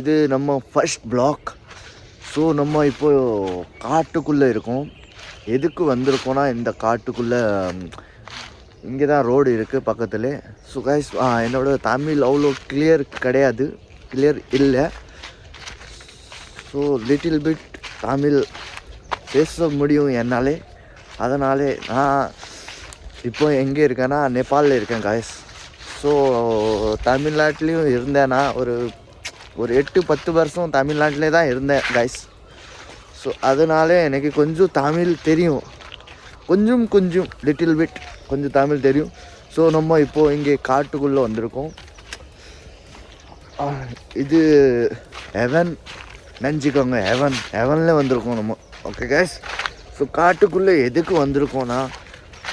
இது நம்ம first block so நம்ம இப்போ காட்டுக்குள்ளே இருக்கோம். எதுக்கு வந்திருக்கோன்னா இந்த காட்டுக்குள்ளே இங்கே தான் ரோடு இருக்குது பக்கத்தில். ஸோ கைஸ் என்னோட தமிழ் அவ்வளோ கிளியர் கிடையாது. கிளியர் இல்லை. ஸோ லிட்டில் பிட் தமிழ் பேச முடியும் என்னாலே. அதனாலே நான் இப்போ எங்கே இருக்கேன்னா நேபாளில் இருக்கேன் காய்ஸ் ஸோ தமிழ்நாட்டிலையும் இருந்தேன்னா ஒரு ஒரு எட்டு பத்து வருஷம் தமிழ்நாட்டிலே தான் இருந்தேன் கைஸ் ஸோ அதனால எனக்கு கொஞ்சம் தமிழ் தெரியும். கொஞ்சம் கொஞ்சம் லிட்டில் பிட் கொஞ்சம் தமிழ் தெரியும். ஸோ நம்ம இப்போது இங்கே காட்டுக்குள்ளே வந்திருக்கோம். இது ஹெவன் நினச்சிக்கோங்க ஹெவன் ஹெவனில் வந்திருக்கோம் நம்ம. ஓகே கேஸ் ஸோ காட்டுக்குள்ளே எதுக்கு வந்திருக்கோன்னா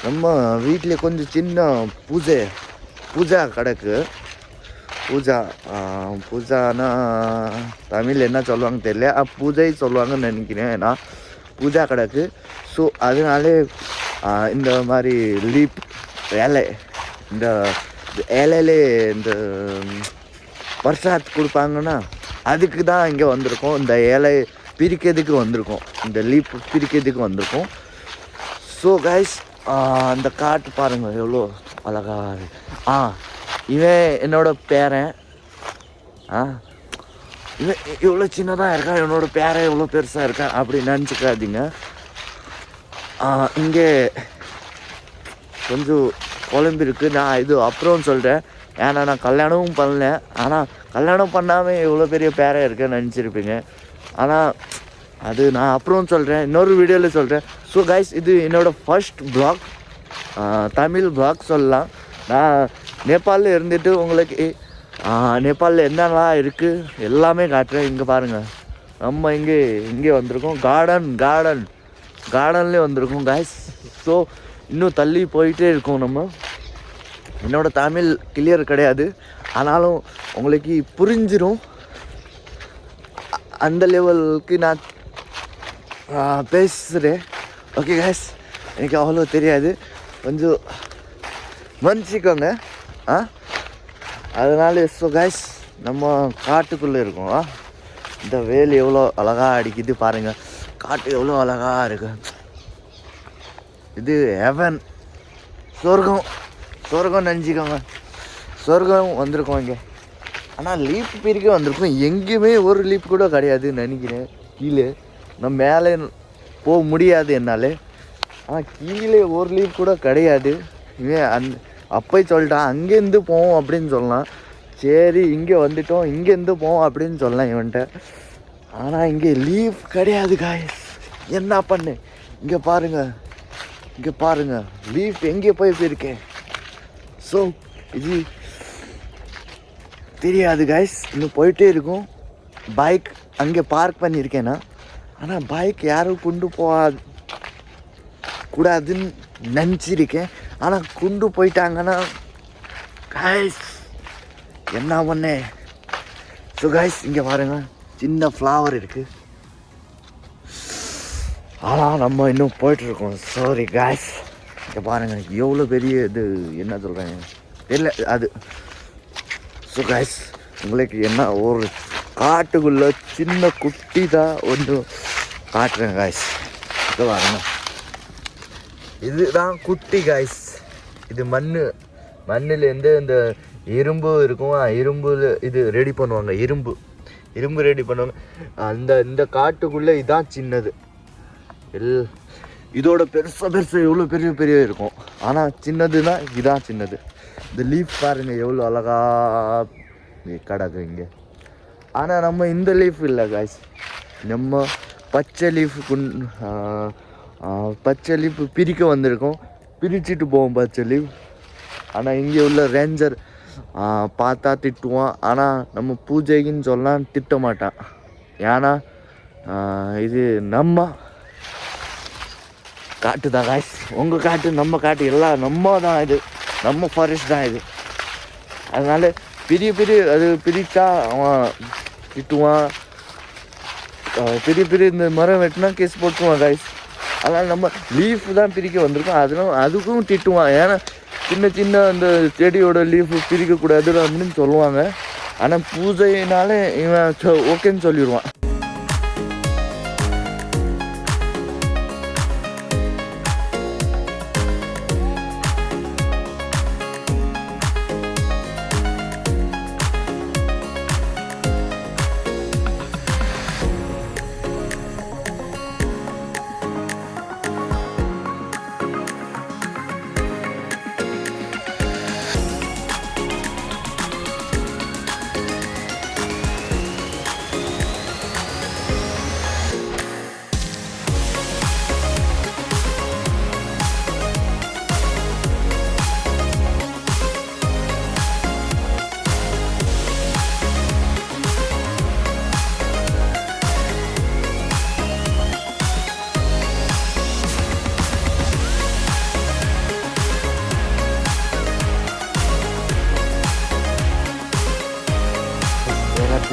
நம்ம வீட்டில் கொஞ்சம் சின்ன பூஜை பூஜா கிடக்கு. பூஜா பூஜானா தமிழ் என்ன சொல்லுவாங்க தெரியல பூஜை சொல்லுவாங்கன்னு நினைக்கிறேன் ஏன்னா பூஜா கிடக்கு ஸோ அதனாலே இந்த மாதிரி லீப் இலை இந்த இலையிலே இந்த பிரசாத் கொடுப்பாங்கன்னா அதுக்கு தான் இங்கே வந்திருக்கோம் இந்த ஏழை பிரிக்கிறதுக்கு வந்திருக்கோம் இந்த லீப் பிரிக்கிறதுக்கு வந்திருக்கோம் ஸோ கைஸ் அந்த காட்டு பாருங்கள் எவ்வளோ அழகா ஆ இவன் என்னோட பேரன். ஆ? இவன் இவ்வளோ சின்னதாக இருக்கான் என்னோட பேரன் இவ்வளோ பெருசாக இருக்கான் அப்படி நினச்சிக்காதீங்க. இங்கே கொஞ்சம் குழம்பு இருக்குது நான் இது அப்புறம் சொல்கிறேன் ஏன்னா நான் கல்யாணமும் பண்ணல. ஆனால் கல்யாணம் பண்ணாமல் இவ்வளோ பெரிய பேரை இருக்கேன்னு நினச்சிருப்பீங்க. ஆனால் அது நான் அப்புறம் சொல்கிறேன் இன்னொரு வீடியோவில் சொல்கிறேன் ஸோ கைஸ் இது என்னோடய ஃபர்ஸ்ட் பிளாக் தமிழ் பிளாக் சொல்லலாம். நான் நேபாளில் இருந்துட்டு உங்களுக்கு நேபாளில் என்னெல்லாம் இருக்குது எல்லாமே காட்டுறேன். இங்கே பாருங்கள் நம்ம இங்கே இங்கே வந்திருக்கோம். கார்டன் கார்டன் கார்டன்லேயே வந்திருக்கோம் காய்ஸ் ஸோ இன்னும் தள்ளி போயிட்டே இருக்கோம் நம்ம. என்னோட தமிழ் கிளியர் கிடையாது. ஆனாலும் உங்களுக்கு புரிஞ்சிடும் அந்த லெவலுக்கு நான் பேசுகிறேன் ஓகே கேஸ் எனக்கு அவ்வளோ தெரியாது. கொஞ்சம் மன்னிச்சிக்கோங்க. ஆ? அதனால ஸோ கைஸ் நம்ம காட்டுக்குள்ளே இருக்கோம். இந்த வேல் எவ்வளோ அழகாக அடிக்குது பாருங்கள் காட்டு எவ்வளோ அழகாக இருக்கு. இது ஹெவன் சொர்க்கம். சொர்க்கம் நினச்சிக்கோங்க. சொர்க்கம் வந்திருக்கோம் இங்கே. ஆனால் லீப் பிரிக்க வந்திருக்கோம். எங்கேயுமே ஒரு லீப் கூட கிடையாது நினைக்கிறேன். கீழே. நம்ம மேலே போக முடியாது என்னால். ஆனால் கீழே ஒரு லீப் கூட கிடையாது. இவன் அந்த அப்போ சொல்லிட்டான் அங்கேருந்து போவோம் அப்படின்னு சொல்லலாம் சரி இங்கே வந்துட்டோம் இங்கேருந்து போவோம் அப்படின்னு சொல்லலாம் இவன்கிட்ட. ஆனால் இங்கே லீவ் கிடையாது காய்ஸ் என்ன பண்ணு? இங்கே பாருங்கள் இங்கே பாருங்கள் லீவ் எங்கே போய் போயிருக்கேன் ஸோ இது தெரியாது கைஸ் இன்னும் போயிட்டே இருக்கும். பைக் அங்கே பார்க் பண்ணியிருக்கேன்னா ஆனால் பைக் யாரும் கொண்டு போகாது கூடாதுன்னு நினச்சிருக்கேன். ஆனால் கொண்டு போயிட்டாங்கன்னா காய்ஸ் என்ன பண்ணே? ஸோ காய்ஸ் இங்கே பாருங்க. சின்ன ஃப்ளவர் இருக்குது ஆனால் நம்ம இன்னும் போயிட்டுருக்கோம். சாரி காய்ஸ் இங்கே பாருங்க. எவ்வளோ பெரிய இது என்ன சொல்கிறேன் தெரியல அது. ஸோ காய்ஸ் உங்களுக்கு என்ன ஒரு காட்டுக்குள்ள சின்ன குட்டி தான் ஒன்று காட்டுறேன் காய்ஸ் இது பாருங்க. இதுதான் குட்டி காய்ஸ் இது மண் மண்ணிலேருந்து இந்த இரும்பு இருக்கும். இரும்புல இது ரெடி பண்ணுவாங்க. இரும்பு. இரும்பு ரெடி பண்ணுவாங்க. அந்த இந்த காட்டுக்குள்ளே இதான் சின்னது. எல் இதோட பெருசாக பெருசாக எவ்வளோ பெரிய பெரிய இருக்கும். ஆனால் சின்னதுன்னா இதான் சின்னது. இந்த லீஃப் பாருங்கள் எவ்வளோ அழகா கிடக்கு இங்கே. ஆனால் நம்ம இந்த லீஃப் இல்லை காய்ஸ் நம்ம பச்சை லீஃப் குன் பச்சை லீஃப் பிரிக்க வந்திருக்கோம். பிரிச்சுட்டு போவோம் பச்சை ஆனால் இங்கே உள்ள ரேஞ்சர் பார்த்தா திட்டுவான். ஆனால் நம்ம பூஜைக்குன்னு சொல்லலாம் திட்ட மாட்டான். ஏன்னா இது நம்ம காட்டு தான் காய்ஸ் உங்கள் காட்டு நம்ம காட்டு எல்லாம் நம்ம தான் இது. நம்ம ஃபாரஸ்ட் தான் இது. அதனால பெரிய பெரிய அது பிரித்தா அவன் திட்டுவான். பெரிய பெரிய இந்த மரம் வெட்டினா கேஸ் போட்டுருவான் காய்ஸ் அதனால் நம்ம லீஃப் தான் பிரிக்க வந்திருக்கோம். அதெல்லாம் அதுக்கும் திட்டுவான் ஏன்னா சின்ன சின்ன அந்த செடியோட லீஃப் பிரிக்கக்கூடாது அப்படின்னு சொல்லுவாங்க. ஆனால் பூஜைனாலே இவன் ஓகேன்னு சொல்லிடுவான்.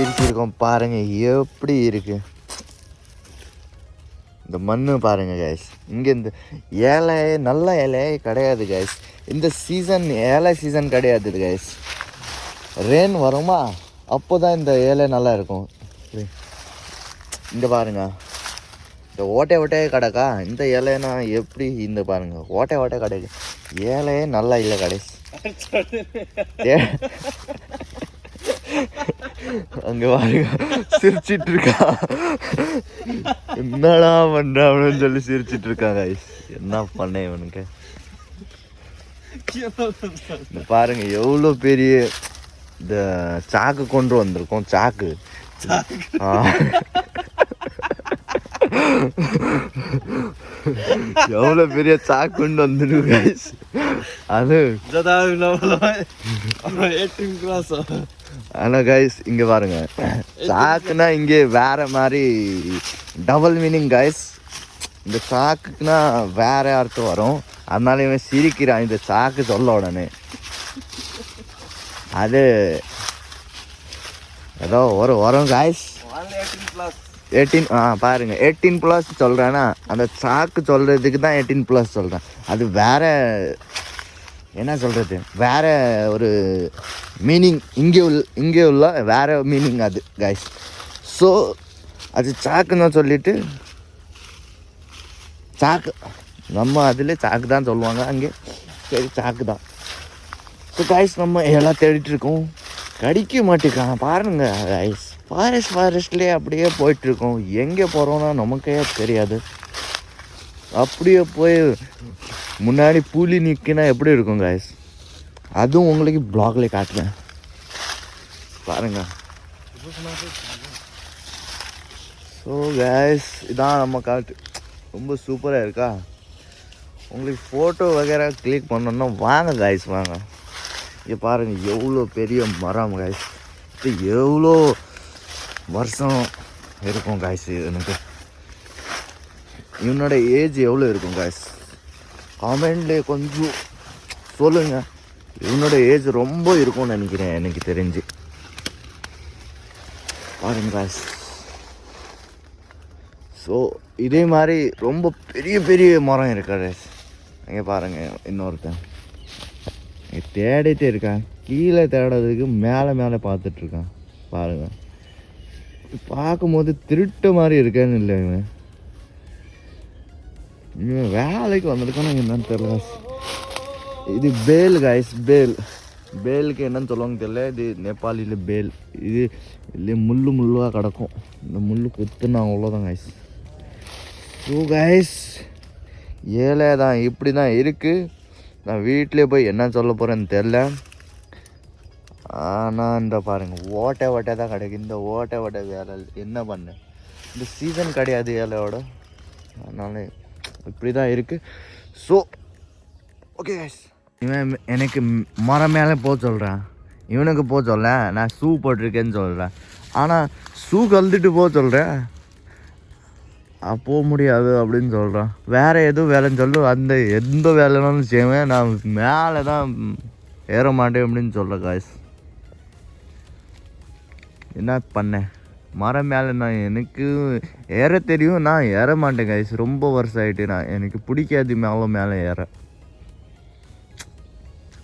பிரிச்சிருக்கோம் பாருங்க எப்படி இருக்கு? இந்த மண்ணு பாருங்க கைஸ் இங்க இந்த ஏழை நல்ல இலையே கிடையாது கைஸ் இந்த சீசன் ஏழை சீசன் கிடையாது கைஸ் ரெயின் வருமா? அப்போதான் இந்த ஏழை நல்லா இருக்கும். இங்க பாருங்க. இந்த ஓட்டை ஓட்டையே கிடக்கா? இந்த இலைனா எப்படி இந்த பாருங்க. ஓட்டை ஓட்டை கிடைக்கு. ஏழையே நல்லா இல்லை கடைசி அங்க பாருங்க சிரிச்சிட்டு இருக்கா என்னடா பண்ற அப்படின்னு சொல்லி சிரிச்சிட்டு guys. என்ன பண்ண இவனுக்கு பாருங்க எவ்வளோ பெரிய இந்த சாக்கு கொண்டு வந்திருக்கோம் சாக்கு. எவ்வளோ பெரிய சாக்கு கொண்டு வந்துருக்கு. அது ஆனால் கைஸ் இங்கே பாருங்க. சாக்குனா இங்கே வேற மாதிரி டபுள் மீனிங் கைஸ் இந்த சாக்குக்குனா வேற அர்த்தம் வரும். அதனால இவன் சிரிக்கிறான். இந்த சாக்கு சொல்ல உடனே. அது ஏதோ ஒரு வரும் காய்ஸ் எயிட்டீன் ஆ பாருங்க. எயிட்டீன் ப்ளஸ் சொல்கிறேன்னா அந்த சாக்கு சொல்கிறதுக்கு தான் எயிட்டீன் ப்ளஸ் சொல்கிறேன் அது வேற என்ன சொல்கிறது வேற ஒரு மீனிங் இங்கே உள்ள இங்கே உள்ள வேற மீனிங் அது கைஸ் ஸோ அது சாக்குன்னு சொல்லிட்டு சாக்கு நம்ம அதில் சாக்கு தான் சொல்லுவாங்க அங்கே. சரி சாக்கு தான். ஸோ காய்ஸ் நம்ம எல்லாம் தேடிட்டுருக்கோம் கடிக்க மாட்டேக்கான் பாருங்க காய்ஸ் ஃபாரஸ்ட் ஃபாரஸ்ட்லேயே அப்படியே போயிட்டுருக்கோம் எங்கே போகிறோன்னா நமக்கே தெரியாது. அப்படியே போய் முன்னாடி புலி நிற்கினா எப்படி இருக்கும் காய்ஸ் அதுவும் உங்களுக்கு பிளாக்ல காட்டுறேன். பாருங்க. ஸோ கேஸ் இதான் நம்ம காட்டு ரொம்ப சூப்பராக இருக்கா? உங்களுக்கு ஃபோட்டோ வகைரா கிளிக் பண்ணோன்னா வாங்க காய்ஸ் வாங்க. இங்கே பாருங்கள் எவ்வளோ பெரிய மரம் காய்ஸ் இது எவ்வளோ வருஷம் இருக்கும் காய்ஸ் எனக்கு. இவனோட ஏஜ் எவ்வளோ இருக்கும் காய்ஸ் காமெண்ட்லேயே கொஞ்சம் சொல்லுங்க. இவனோட ஏஜ் ரொம்ப இருக்கும்னு நினைக்கிறேன் எனக்கு தெரிஞ்சு. பாருங்க கைஸ் ஸோ இதே மாதிரி ரொம்ப பெரிய பெரிய மரம் இருக்கா அங்கே இங்கே பாருங்க இன்னொருத்தன். இங்க தேடிட்டே இருக்கான். கீழே தேடுறதுக்கு மேலே மேலே பார்த்துட்ருக்கான் பாருங்கள் பாருங்க. பார்க்கும்போது திருட்டு மாதிரி இருக்கேன்னு இல்லை இவன் இவன் வேலைக்கு வந்திருக்கானு என்னன்னு தெரியல. இது பேல் காய்ஸ் பேல். பேலுக்கு என்னன்னு சொல்லுவாங்க தெரியல. இது நேபாளியில் பேல். இது இல்லை முள்ளு முள்ளாக கிடக்கும். இந்த முள் குத்துனா அவ்வளோதான் காய்ஸ் ஸோ காய்ஸ் ஏழை தான் இப்படி தான் இருக்குது நான் வீட்டிலே போய் என்ன சொல்ல போகிறேன்னு தெரில ஆனால் இந்த பாருங்கள் ஓட்டை ஓட்டை தான் கிடைக்கும் இந்த ஓட்டை ஓட்டை வேலை என்ன பண்ணு? இந்த சீசன் கிடையாது ஏழையோட. அதனால இப்படி தான் இருக்குது ஸோ ஓகே இவன் எனக்கு மரம் மேலே போக சொல்கிறான் இவனுக்கு போக சொல்ல. நான் ஷூ போட்டிருக்கேன்னு சொல்கிறேன் ஆனால் ஷூ கழுதுட்டு போக சொல்கிறேன் போக முடியாது அப்படின்னு சொல்கிறான் வேறு எதுவும் வேலைன்னு சொல்லு. அந்த எந்த வேலைனாலும் செய்வேன். நான் மேலே தான் ஏற மாட்டேன் அப்படின்னு சொல்கிறேன் காய்ஸ் என்ன பண்ணேன் மரம் மேலே நான் எனக்கு ஏற தெரியும் நான் ஏற மாட்டேன் கைஸ் ரொம்ப வருஷம் ஆகிட்டு நான் எனக்கு பிடிக்காது மேலே மேலே ஏற.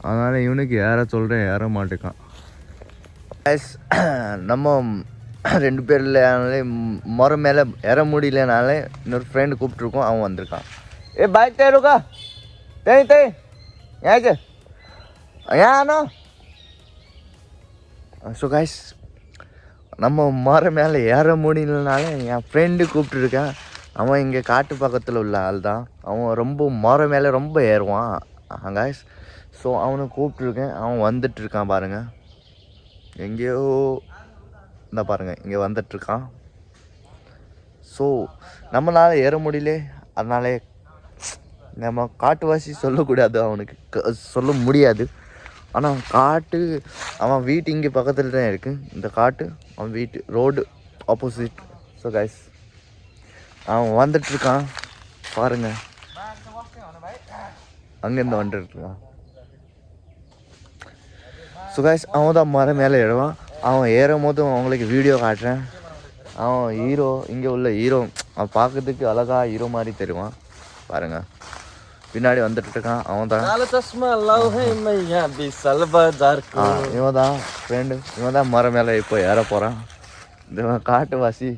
அதனால் இவனுக்கு ஏற சொல்கிறேன் ஏற மாட்டேக்கான். கைஸ் நம்ம ரெண்டு பேர்லனாலே மரம் மேலே ஏற முடியலனாலே இன்னொரு ஃப்ரெண்டு கூப்பிட்ருக்கோம் அவன் வந்திருக்கான். ஏ பைக் தேருக்கா தேய் தேய். ஏன் ஏன் ஸோ கைஸ் நம்ம மர மேலே ஏற முடியலனால என் ஃப்ரெண்டு கூப்பிட்டுருக்கேன் அவன் இங்கே காட்டு பக்கத்தில் உள்ள ஆள் தான் அவன் ரொம்ப மர மேலே ரொம்ப ஏறுவான். காய்ஸ் ஸோ அவனை கூப்பிட்ருக்கேன் அவன் வந்துட்டு இருக்கான் பாருங்கள் எங்கேயோ இந்த பாருங்கள் இங்கே வந்துட்டுருக்கான் ஸோ நம்மளால் ஏற முடியல. அதனாலே நம்ம காட்டுவாசி சொல்லக்கூடாது அவனுக்கு. க- சொல்ல முடியாது. ஆனால் காட்டு அவன் வீட்டு இங்கே பக்கத்தில் தான் இருக்குது இந்த காட்டு அவன் வீட்டு ரோடு ஆப்போசிட் ஸோ கைஸ் அவன் வந்துட்டுருக்கான். பாருங்கள் அங்கேருந்து வந்துட்டுருக்கான். ஸோ கைஸ் அவன் தான் மரம் மேலே ஏறுவான். அவன் ஏறும் போது அவங்களுக்கு வீடியோ காட்டுறேன். அவன் ஹீரோ இங்கே உள்ள ஹீரோ அவன் பார்க்கறதுக்கு அழகாக ஹீரோ மாதிரி தருவான். பாருங்கள் பின்னாடி வந்துட்டு இருக்கான் அவன் தான் இவன் தான் ஃப்ரெண்டு இவன் தான் மரம் மேலே இப்போ ஏற போகிறான் இந்த காட்டுவாசி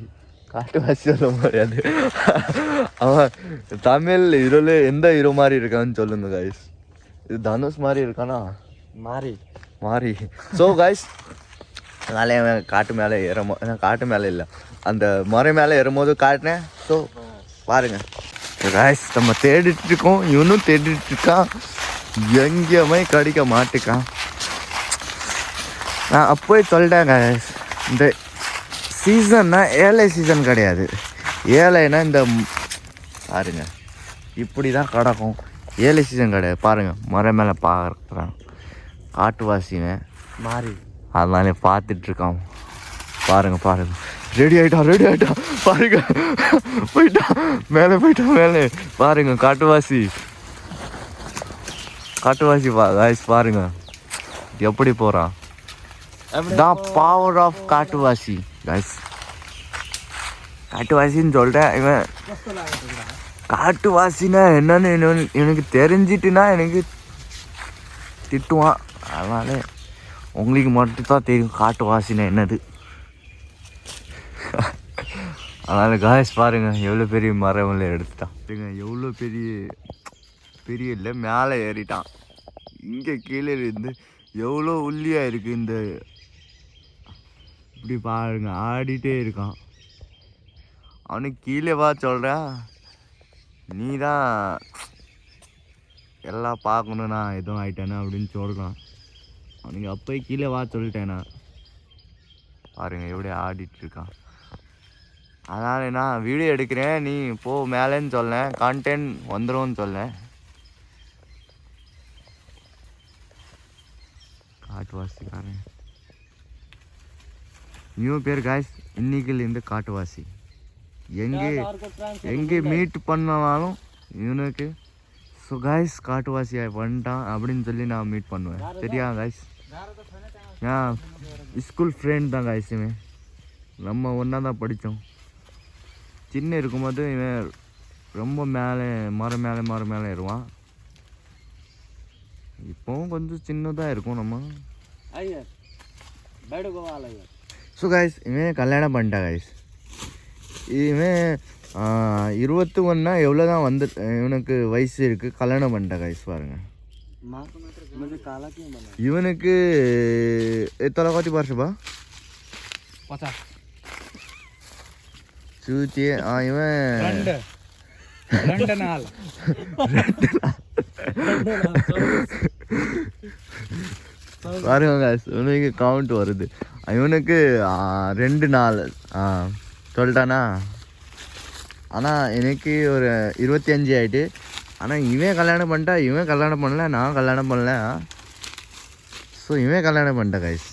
காட்டுவாசி சொல்ல முடியாது. அவன் தமிழ் ஹீரோல எந்த ஹீரோ மாதிரி இருக்கான்னு சொல்லுங்க கைஸ் இது தனுஷ் மாதிரி இருக்கானா? மாறி. மாறி. ஸோ கைஸ் அதனால அவன் காட்டு மேலே ஏறமோ காட்டு மேலே இல்லை. அந்த மரம் மேலே ஏறும்போது காட்டினேன். ஸோ பாருங்கள் கைஸ் நம்ம தேடிட்டு இருக்கோம் இவனும் தேடிட்டு இருக்கான் எங்கேயுமே கிடைக்க மாட்டுக்கான். நான் அப்போயே சொல்லிட்டேன் guys. இந்த சீசன்னா ஏழை சீசன் கிடையாது. ஏழைனா இந்த பாருங்க இப்படி தான் கிடக்கும். ஏழை சீசன் கிடையாது. பாருங்க மரம் மேலே பார்க்குறான் காட்டுவாசிவன் मारी அதனால பார்த்துட்டு இருக்கான். பாருங்க பாருங்க. ரெடி ஆயிட்டான் ரெடி ஆயிட்டான் பாருங்க. போயிட்டான் மேலே போயிட்டான் மேலே. பாருங்க காட்டுவாசி. காட்டுவாசி பா guys பாருங்க. எப்படி போறான்? தான் பவர் ஆஃப் காட்டுவாசி கைஸ் காட்டுவாசின்னு சொல்லிட்டேன் இவன். காட்டுவாசினா என்னன்னு இவனுக்கு தெரிஞ்சிட்டுனா எனக்கு திட்டுவான். அதனால உங்களுக்கு மட்டும்தான் தெரியும் காட்டுவாசினா என்னது. அதனால் காய்ஸ் பாருங்க எவ்வளோ பெரிய மரம் இல்லை எடுத்துட்டான். பாருங்க எவ்வளோ பெரிய பெரிய இல்லை மேலே ஏறிட்டான். இங்கே கீழே இருந்து எவ்வளோ உள்ளியாக இருக்குது இந்த இப்படி பாருங்க ஆடிட்டே இருக்கான். அவனுக்கு கீழே வா சொல்கிறேன் நீ தான் எல்லாம் பார்க்கணும் நான் எதுவும் ஆயிட்டேனா அப்படின்னு சொல்கிறான் அவனுக்கு அப்போயே கீழே வா சொல்லிட்டேனா பாருங்க எப்படி ஆடிட்டு இருக்கான். அதனால நான் வீடியோ எடுக்கிறேன் நீ போ மேலேன்னு சொல்லேன் கான்டென்ட் வந்துரும்னு சொல்லேன். காட்டுவாசிக்காரன். நியூ பேர் காய்ஸ் இன்னைக்குலேருந்து காட்டுவாசி. எங்கே எங்கே மீட் பண்ணனாலும் இவனுக்கு ஸோ காய்ஸ் காட்டுவாசி வந்துட்டான் அப்படின்னு சொல்லி நான் மீட் பண்ணுவேன். சரியா காய்ஸ் ஏன் ஸ்கூல் ஃப்ரெண்ட் தான் காய்ஸ் இவன். நம்ம ஒன்றா தான் படித்தோம். சின்ன இருக்கும்போது இவன் ரொம்ப மேலே மரம் மேலே மரம் மேலே ஏறுவான். இப்போவும் கொஞ்சம் சின்னதாக இருக்கும் நம்ம. ஸோ கைஸ் இவன் கல்யாணம் பண்ணிட்டா கைஸ் இவன் இருபத்தி ஒன்றா எவ்வளோ தான் வந்து இவனுக்கு வயசு இருக்குது கல்யாணம் பண்ணிட்டா கைஸ் பாருங்கள் இவனுக்கு எத்தனை காட்டி பார்ஷபா பச்சா சூச்சி ஆ இவன் ரெண்டு. நாள். பாருங்க இவனுக்கு கவுண்ட் வருது. இவனுக்கு ரெண்டு நாள். ஆ சொல்லிட்டானா? ஆனால் எனக்கு ஒரு இருபத்தி அஞ்சு ஆயிட்டு. ஆனால் இவன் கல்யாணம் பண்ணிட்டா இவன் கல்யாணம் பண்ணல நான் கல்யாணம் பண்ணல. ஸோ இவன் கல்யாணம் பண்ணிட்டேன் கைஸ்